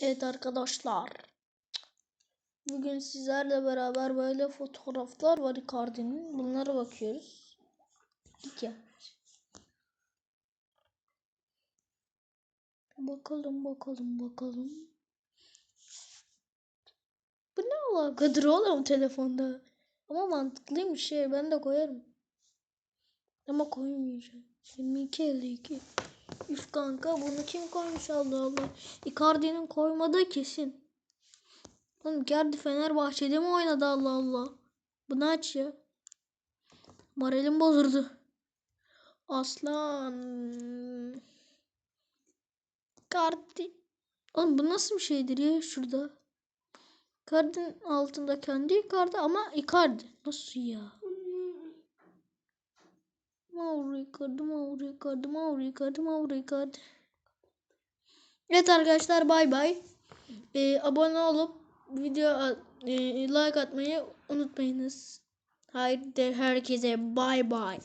Evet arkadaşlar. Bugün sizlerle beraber böyle fotoğraflar var Icardi'nin. Bunlara bakıyoruz. Ya. Bakalım bakalım bakalım. Bu ne alakadır oğlum telefonda? Ama mantıklıymış şey ben de koyarım. Ama koymayacağım. 22 52. Üf kanka bunu kim koymuş Allah Allah. Icardi'nin koymadığı kesin. Oğlum Icardi Fenerbahçe'de mi oynadı Allah Allah. Bunu aç ya. Moralim bozuldu. Aslan. Icardi. Oğlum bu nasıl bir şeydir ya şurada. Icardi'nin altında kendi Icardi ama Icardi. Nasıl ya? Icardi, Mauro Icardi, Mauro Icardi, Mauro Icardi. Evet arkadaşlar bay bay. Ee, abone olup video e, like atmayı unutmayınız. Haydi herkese bay bay.